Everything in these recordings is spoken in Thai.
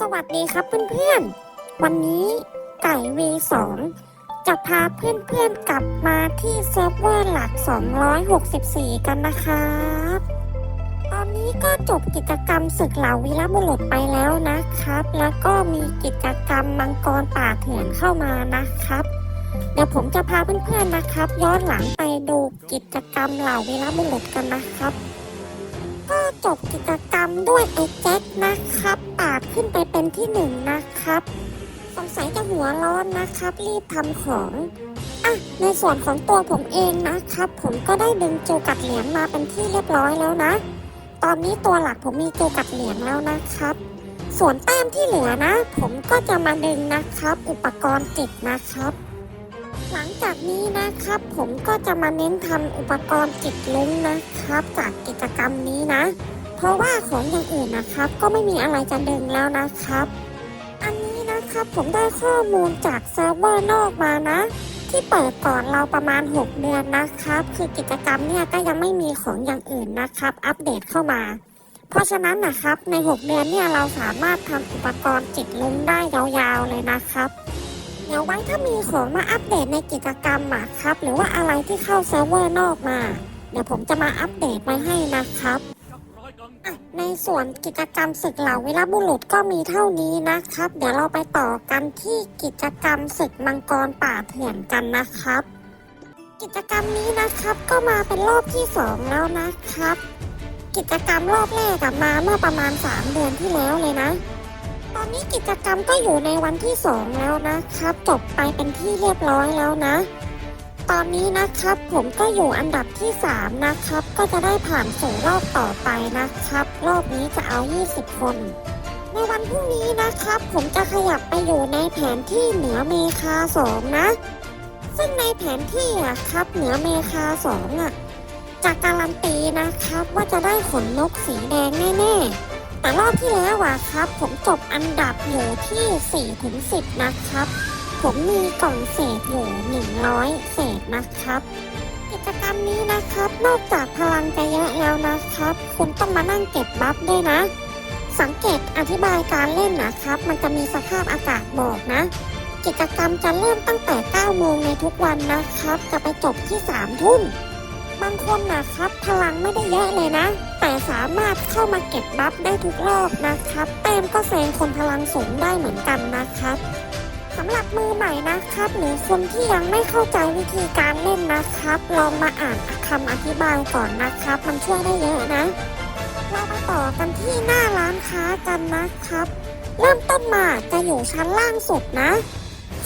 สวัสดีครับเพื่อนๆ วันนี้ไก่ V2 จะพาเพื่อนๆกลับมาที่เซิร์ฟเวอร์หลัก 264 กันนะครับ ตอนนี้ก็จบกิจกรรมศึกเหล่าวีรบุรุษไปแล้วนะครับ แล้วก็มีกิจกรรมมังกรป่าเถื่อนเข้ามานะครับ เดี๋ยวผมจะพาเพื่อนๆนะครับ ย้อนหลังไปดูกิจกรรมเหล่าวีรบุรุษกันนะครับ ก็จบกิจกรรมด้วยไอ้แจ็คนะครับปาดขึ้นไปเป็นที่หนึ่งนะครับ สงสัยจะหัวร้อนนะครับ รีบทำของ อะ ในส่วนของตัวผมเองนะครับ ผมก็ได้ดึงโจกัดเหรียญมาเป็นที่เรียบร้อยแล้วนะ ตอนนี้ตัวหลักผมมีโจกัดเหรียญแล้วนะครับส่วนแต้มที่เหลือนะ ผมก็จะมาดึงนะครับ อุปกรณ์จิตนะครับ หลังจากนี้นะครับ ผมก็จะมาเน้นทำอุปกรณ์จิตลุ้งนะครับ จากกิจกรรมนี้นะ เพราะว่าของอย่างอื่นนะครับ ก็ไม่มีอะไรจะดึงแล้วนะครับ อันนี้นะครับผมได้ข้อมูลจากเซิร์ฟเวอร์นอกมานะ ที่เปิดก่อนเราประมาณ 6 เดือนนะครับ คือกิจกรรมเนี่ยก็ยังไม่มีของอย่างอื่นนะครับ อัปเดตเข้ามา เพราะฉะนั้นนะครับใน 6 เดือนเนี่ยเราสามารถทำอุปกรณ์จิตลุ้งได้ยาวๆเลยนะครับ เดี๋ยวไว้ถ้ามีของมาอัปเดตในกิจกรรมอะครับ หรือว่าอะไรที่เข้าเซิร์ฟเวอร์นอกมา เดี๋ยวผมจะมาอัปเดตไว้ให้นะครับอะในส่วนกิจกรรมศึกเหล่าวีรบุรุษก็มีเท่านี้นะครับ เดี๋ยวเราไปต่อกันที่กิจกรรมศึกมังกรป่าเถื่อนกันนะครับ กิจกรรมนี้นะครับก็มาเป็นรอบที่สองแล้วนะครับ กิจกรรมรอบแรกมาเมื่อประมาณ 3 เดือนที่แล้วเลยนะ นี้กิจกรรมก็อยู่ในวันที่สองแล้วนะครับ จบไปเป็นที่เรียบร้อยแล้วนะ ตอนนี้นะครับผมก็อยู่อันดับที่สามนะครับ ก็จะได้ผ่านสู่รอบต่อไปนะครับ รอบนี้จะเอา 20 คน ในวันพรุ่งนี้นะครับ ผมจะขยับไปอยู่ในแผนที่เหนือเมคาสองนะ ซึ่งในแผนที่อะครับเหนือเมคาสองอะจะการันตีนะครับว่าจะได้ขนนกสีแดงแน่ๆ แต่รอบที่แล้วอะครับ ผมจบอันดับอยู่ที่ 4 ถึง 10 นะครับ ผมมีกล่องเศษอยู่ 100 เศษนะครับ กิจกรรมนี้นะครับ นอกจากพลังจะเยอะแล้วนะครับ คุณต้องมานั่งเก็บบัฟด้วยนะ สังเกตอธิบายการเล่นนะครับ มันจะมีสภาพอากาศบอกนะกิจกรรมจะเริ่มตั้งแต่ 9 โมงในทุกวันนะครับ จะไปจบที่ 3 ทุ่ม บางคนนะครับ พลังไม่ได้เยอะเลยนะ แต่สามารถเข้ามาเก็บบัฟได้ทุกรอบนะครับแต้มก็แซงคนพลังสูงได้เหมือนกันนะครับสำหรับมือใหม่นะครับ หรือคนที่ยังไม่เข้าใจวิธีการเล่นนะครับ ลองมาอ่านคำอธิบายก่อนนะครับ มันช่วยได้เยอะนะเรามาต่อกันที่หน้าร้านค้ากันนะครับ เริ่มต้นมาจะอยู่ชั้นล่างสุดนะ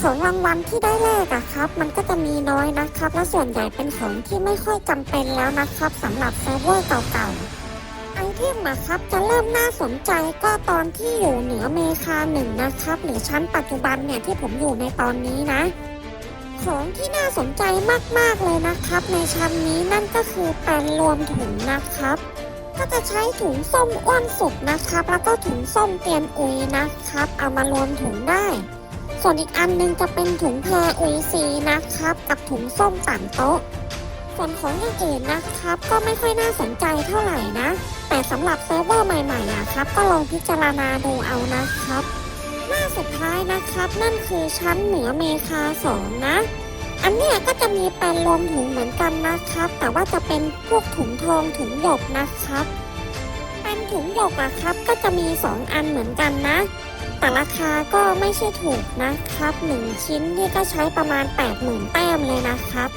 ของรางวัลที่ได้แรกอะครับ มันก็จะมีน้อยนะครับ และส่วนใหญ่เป็นของที่ไม่ค่อยจำเป็นแล้วนะครับสำหรับเซิร์ฟเวอร์เก่าๆ ทมอะครับจะเริ่มน่าสนใจก็ตอนที่อยู่เหนือเมคาหนึ่งนะครับ หรือชั้นปัจจุบันเนี่ยที่ผมอยู่ในตอนนี้นะ ของที่น่าสนใจมากๆเลยนะครับ ในชั้นนี้นั่นก็คือแปลนรวมถุงนะครับ ก็จะใช้ถุงส้มอ้วนสุกนะครับ แล้วก็ถุงส้มเตียนอุยนะครับ เอามารวมถุงได้ ส่วนอีกอันหนึงจะเป็นถุงแพรอุยซีนะครับ กับถุงส้มต่างโต๊ะ ส่วนของอย่างอื่นนะครับ ก็ไม่ค่อยน่าสนใจเท่าไหร่นะ แต่สำหรับเซิร์ฟเวอร์ใหม่ๆอะครับ ก็ลองพิจารณาดูเอานะครับ หน้าสุดท้ายนะครับนั่นคือชั้นเหนือเมคาสองนะ อันเนี้ยก็จะมีแปลนรวมถุงเหมือนกันนะครับ แต่ว่าจะเป็นพวกถุงทองถุงหยกนะครับเป็นถุงหยกอะครับ ก็จะมี 2 อันเหมือนกันนะแต่ราคาก็ไม่ใช่ถูกนะครับ 1 ชิ้นนี่ก็ใช้ประมาณ 80,000 แต้มเลยนะครับ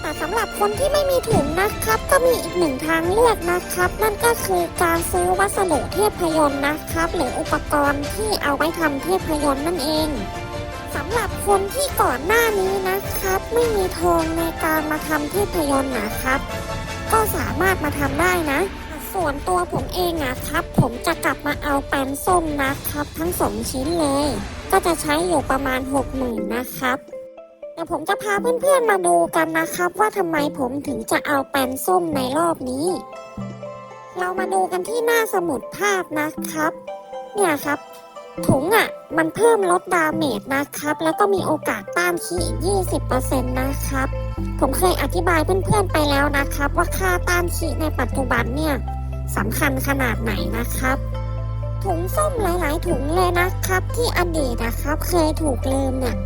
แต่สำหรับคนที่ไม่มีถุงนะครับ ก็มีอีกหนึ่งทางเลือกนะครับ นั่นก็คือการซื้อวัสดุเทพยนต์นะครับ หรืออุปกรณ์ที่เอาไว้ทำเทพยนต์นั่นเองสำหรับคนที่ก่อนหน้านี้นะครับ ไม่มีทองในการมาทำเทพยนต์นะครับ ก็สามารถมาทำได้นะ ส่วนตัวผมเองอะครับ ผมจะกลับมาเอาแปนส้มนะครับ ทั้งสองชิ้นเลย ก็จะใช้อยู่ประมาณ 60,000นะครับ ดี๋ยวผมจะพาเพื่อนๆมาดูกันนะครับว่าทำไมผมถึงจะเอาแปนส้มในรอบนี้ เรามาดูกันที่หน้าสมุดภาพนะครับ เนี่ยครับ ถุงอะ มันเพิ่มลดดาเมจนะครับ แล้วก็มีโอกาสต้านขีอีก20%นะครับ ผมเคยอธิบายเพื่อนๆไปแล้วนะครับ ว่าค่าต้านขีในปัจจุบันเนี่ยสำคัญขนาดไหนนะครับถุงส้มหลาย ๆ ถุงเลยนะครับ ที่อดีตนะครับ เคยถูกลืมเนี่ย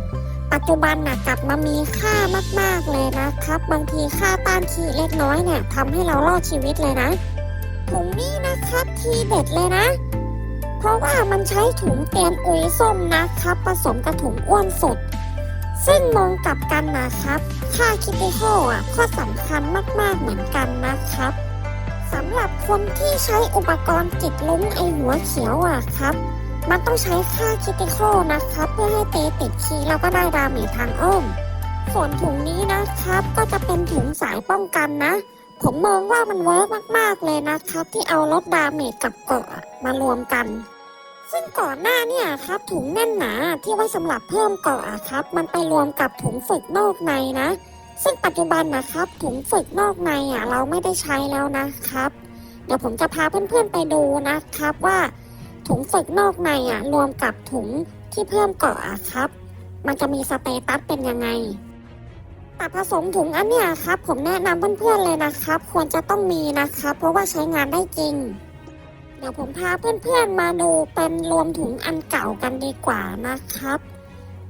ปัจจุบันน่ะกลับมามีค่ามากๆเลยนะครับ บางทีค่าต้านขีเล็กน้อยเนี่ยทำให้เรารอดชีวิตเลยนะถุงนี้นะครับทีเด็ดเลยนะ เพราะว่ามันใช้ถุงเตียนอุยส้มนะครับ ผสมกับถุงอ้วนสด ซึ่งมองกลับกันนะครับ ค่าคิติคอะก็สำคัญมากๆเหมือนกันนะครับสำหรับคนที่ใช้อุปกรณ์จิตลุ้งไอหัวเขียวอะครับ มันต้องใช้ค่าคิติคอลนะครับเพื่อให้เตะติดคีแล้วก็ได้ดาเมจทางอ้อมส่วนถุงนี้นะครับก็จะเป็นถุงสายป้องกันนะ ผมมองว่ามันเวิร์กมากๆเลยนะครับ ที่เอาลดดาเมจกับเกาะมารวมกัน ซึ่งก่อนหน้าเนี่ยครับถุงแน่นหนาที่ไว้สำหรับเพิ่มเกาะอะครับ มันไปรวมกับถุงฝึกนอกในนะ ซึ่งปัจจุบันนะครับถุงฝึกนอกในอะเราไม่ได้ใช้แล้วนะครับ เดี๋ยวผมจะพาเพื่อนๆไปดูนะครับว่า ถุงฝึกนอกในอะรวมกับถุงที่เพิ่มเกาะอะครับ มันจะมีสเตตัสเป็นยังไงแต่ผสมถุงอันเนี้ยครับ ผมแนะนำเพื่อนๆเลยนะครับ ควรจะต้องมีนะครับ เพราะว่าใช้งานได้จริง เดี๋ยวผมพาเพื่อนๆมาดูเป็นรวมถุงอันเก่ากันดีกว่านะครับ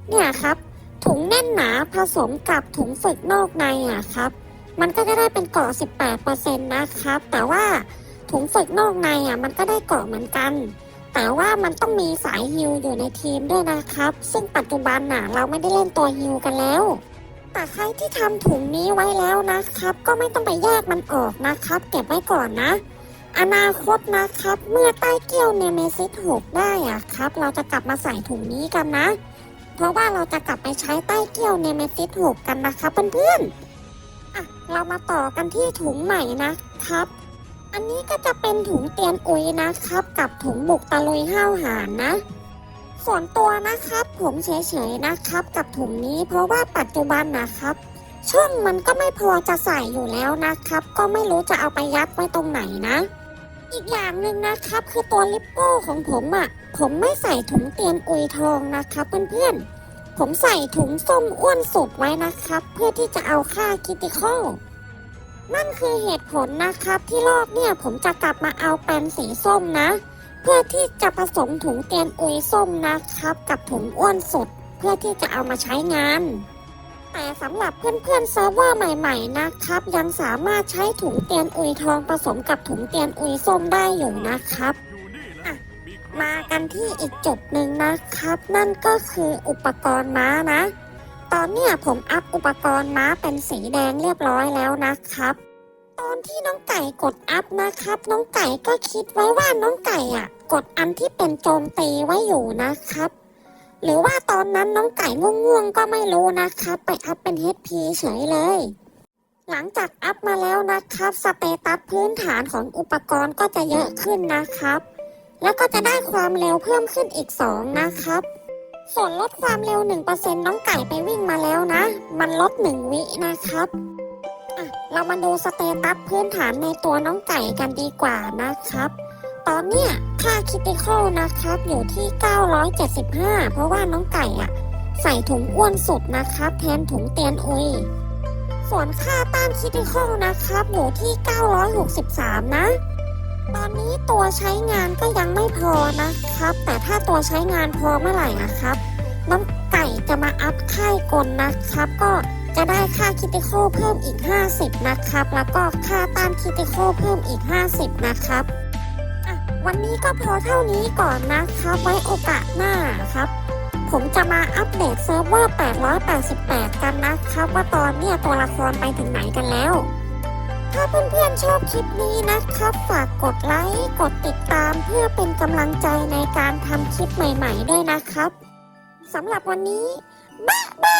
เนี่ยครับ ถุงแน่นหนาผสมกับถุงฝึกนอกในอะครับ มันก็จะได้เป็นเกาะ 18%นะครับ แต่ว่าถุงฝึกนอกในอะมันก็ได้เกาะเหมือนกัน แต่ว่ามันต้องมีสายฮิวอยู่ในทีมด้วยนะครับ ซึ่งปัจจุบันน่ะเราไม่ได้เล่นตัวฮิวกันแล้ว แต่ใครที่ทำถุงนี้ไว้แล้วนะครับ ก็ไม่ต้องไปแยกมันออกนะครับ เก็บไว้ก่อนนะ อนาคตนะครับ เมื่อใต้เกี้ยวเนเมซิส6ได้อะครับ เราจะกลับมาใส่ถุงนี้กันนะ เพราะว่าเราจะกลับไปใช้ใต้เกี้ยวเนเมซิส6กันนะครับเพื่อนๆเรามาต่อกันที่ถุงใหม่นะครับ อันนี้ก็จะเป็นถุงเตียนอุยนะครับ กับถุงบุกตะลุยห้าวหารนะ ส่วนตัวนะครับ ผมเฉยๆนะครับ กับถุงนี้เพราะว่าปัจจุบันนะครับ ช่องมันก็ไม่พอจะใส่อยู่แล้วนะครับ ก็ไม่รู้จะเอาไปยัดไว้ตรงไหนนะ อีกอย่างหนึ่งนะครับ คือตัวลิปโป้ของผมอะ่ะ ผมไม่ใส่ถุงเตียนอุยทองนะครับ เพื่อนๆผมใส่ถุงส้มอ้วนสุดไว้นะครับ เพื่อที่จะเอาค่าคิติคอล นั่นคือเหตุผลนะครับที่รอบเนี่ยผมจะกลับมาเอาเป็นสีส้มนะ เพื่อที่จะผสมถุงเตียนอุยส้มนะครับ กับถุงอ้วนสดเพื่อที่จะเอามาใช้งาน แต่สำหรับเพื่อนๆเซิร์ฟเวอร์ใหม่ ๆ นะครับ ยังสามารถใช้ถุงเตียนอุยทองผสมกับถุงเตียนอุยส้มได้อยู่นะครับมากันที่อีกจุดหนึ่งนะครับ นั่นก็คืออุปกรณ์ม้านะ ตอนเนี้ยผมอัพอุปกรณ์ม้าเป็นสีแดงเรียบร้อยแล้วนะครับ ตอนที่น้องไก่กดอัพนะครับ น้องไก่ก็คิดไว้ว่าน้องไก่อะ กดอันที่เป็นโจมตีไว้อยู่นะครับ หรือว่าตอนนั้นน้องไก่ง่วงๆก็ไม่รู้นะครับ ไปอัพเป็น HP เฉยเลยหลังจากอัพมาแล้วนะครับ สเตตัสพื้นฐานของอุปกรณ์ก็จะเยอะขึ้นนะครับ แล้วก็จะได้ความเร็วเพิ่มขึ้นอีก 2 นะครับ ส่วนลดความเร็ว 1%น้องไก่ไปวิ่งมาแล้วนะ มันลด 1 วินะครับอะเรามาดูสเตตัสพื้นฐานในตัวน้องไก่กันดีกว่านะครับ ตอนเนี้ยค่าคิติคอลนะครับอยู่ที่ 975 เพราะว่าน้องไก่อะใส่ถุงอ้วนสุดนะครับ แทนถุงเตียนอุยส่วนค่าต้านคิติคอลนะครับอยู่ที่ 963 นะ ตอนนี้ตัวใช้งานก็ยังไม่พอนะครับ แต่ถ้าตัวใช้งานพอเมื่อไหร่นะครับ น้องไก่จะมาอัพค่ายกลนะครับ ก็จะได้ค่าคิติคเพิ่มอีก 50 นะครับ แล้วก็ค่าต้านคิติคเพิ่มอีก 50 นะครับวันนี้ก็พอเท่านี้ก่อนนะครับ ไว้โอกาสหน้าครับ ผมจะมาอัปเดตเซิร์ฟเวอร์ 888 กันนะครับ ว่าตอนเนี้ยตัวละครไปถึงไหนกันแล้ว ถ้าเพื่อนๆชอบคลิปนี้นะครับ ฝากกดไลค์ กดติดตามเพื่อเป็นกำลังใจในการทำคลิปใหม่ๆด้วยนะครับสำหรับวันนี้บ๊ายบาย